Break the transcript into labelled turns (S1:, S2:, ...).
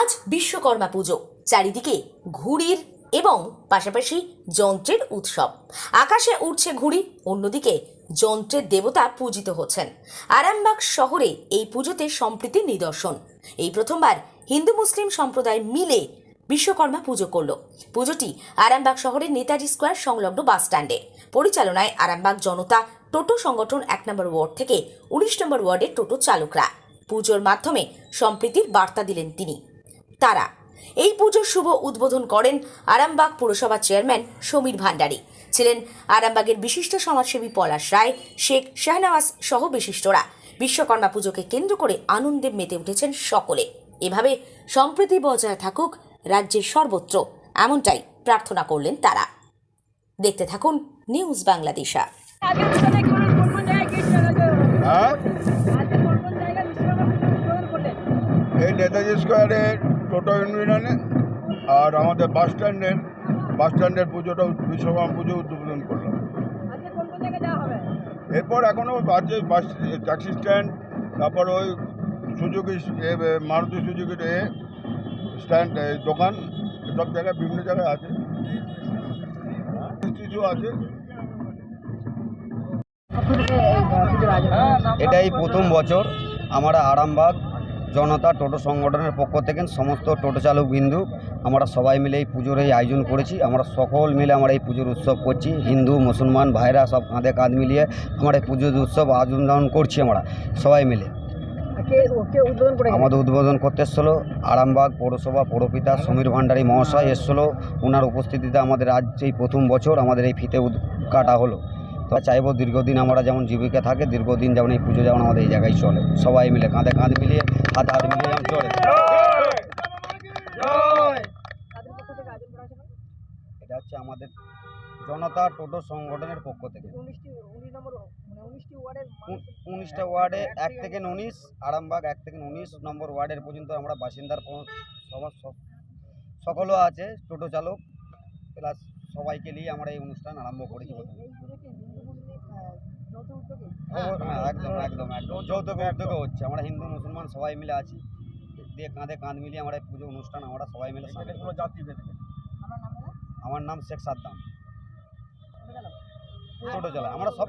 S1: আজ বিশ্বকর্মা পুজো, চারিদিকে ঘুড়ির এবং পাশাপাশি যন্ত্রের উৎসব। আকাশে উঠছে ঘুড়ি, অন্যদিকে যন্ত্রের দেবতা পূজিত হচ্ছেন। আরামবাগ শহরে এই পুজোতে সম্প্রীতির নিদর্শন। এই প্রথমবার হিন্দু মুসলিম সম্প্রদায় মিলে বিশ্বকর্মা পুজো করল। পুজোটি আরামবাগ শহরের নেতাজি স্কোয়ার সংলগ্ন বাস স্ট্যান্ডে। পরিচালনায় আরামবাগ জনতা টোটো সংগঠন এক নম্বর ওয়ার্ড থেকে উনিশ নম্বর ওয়ার্ডের টোটো চালকরা। পুজোর মাধ্যমে সম্প্রীতির বার্তা দিলেন তিনি। তারা। এই পুজোর শুভ উদ্বোধন করেন আরামবাগ পুরসভা চেয়ারম্যান সমীর ভান্ডারী। ছিলেন আরামবাগের বিশিষ্ট সমাজসেবী পলাশ রায় শেখ শাহনওয়াজ সহ বিশিষ্টরা। বিশ্বকর্মা পুজোকে কেন্দ্র করে আনন্দে মেতে উঠেছেন সকলে। এভাবে সম্প্রীতি বজায় থাকুক রাজ্যের সর্বত্র এমনটাই প্রার্থনা করলেন তারা। দেখতে থাকুন নিউজ বাংলাদেশা।
S2: হ্যাঁ? এই নেতাজি স্কোয়ারের টোটো ইউনিয়নে আর আমাদের বাস স্ট্যান্ডের বাস স্ট্যান্ডের পুজোটা বিশ্বকর্মা পুজো উদ্বোধন করলাম।
S3: হবে?
S2: এরপর এখনও আছে বাস ট্যাক্সি স্ট্যান্ড তারপর ওই এ, মারুতি সুজুকির এ স্ট্যান্ড দোকান সব জায়গায় বিভিন্ন জায়গায় আছে। কিছু আছে।
S4: এটাই প্রথম বছর আমরা আরামবাগ জনতা টোটো সংগঠনের পক্ষ থেকে সমস্ত টোটো চালক বিন্দু আমরা সবাই মিলে এই পুজোর এই আয়োজন করেছি। আমরা সকল মিলে আমরা এই পুজোর উৎসব করছি। হিন্দু মুসলমান ভাইরা সব কাঁধে কাঁধ মিলিয়ে আমরা এই পুজোর উৎসব আয়োজন করছি আমরা সবাই মিলে। আমাদের উদ্বোধন করতে এসেছিল আরামবাগ পৌরসভা পৌরপিতা সমীর ভান্ডারী মহাশয় এসেছিল। ওনার উপস্থিতিতে আমাদের আজ এই প্রথম বছর আমাদের এই ফিতে উদ- কাটা হলো। তো চাইব দীর্ঘদিন আমরা যেমন জীবিকা থাকে, দীর্ঘদিন যেমন এই পুজো যেমন আমাদের এই জায়গায় চলে। সবাই মিলে কাঁধে কাঁধ মিলিয়ে, হাতে হাত মিলিয়ে যেমন চলে। এটা হচ্ছে আমাদের জনতা টোটো সংগঠনের পক্ষ থেকে।
S3: উনিশটা
S4: ওয়ার্ডে এক থেকে উনিশ, আরামবাগ এক থেকে উনিশ নম্বর ওয়ার্ডের পর্যন্ত আমরা বাসিন্দার সবার সকলও আছে, টোটো চালক, প্লাস সবাইকে নিয়ে আমরা এই অনুষ্ঠান আরম্ভ করেছি
S3: উদ্যোগে?
S4: খবর হ্যাঁ একদম একদম একদম। যৌথ উদ্যোগে হচ্ছে। আমরা হিন্দু মুসলমান সবাই মিলে আছি। দিয়ে কাঁধে কাঁধ মিলিয়ে আমরা এই পুজো অনুষ্ঠান আমরা সবাই মিলে
S3: আমার নাম
S4: শেখ সাদ্দাম। ছোটো জেলা। আমরা সব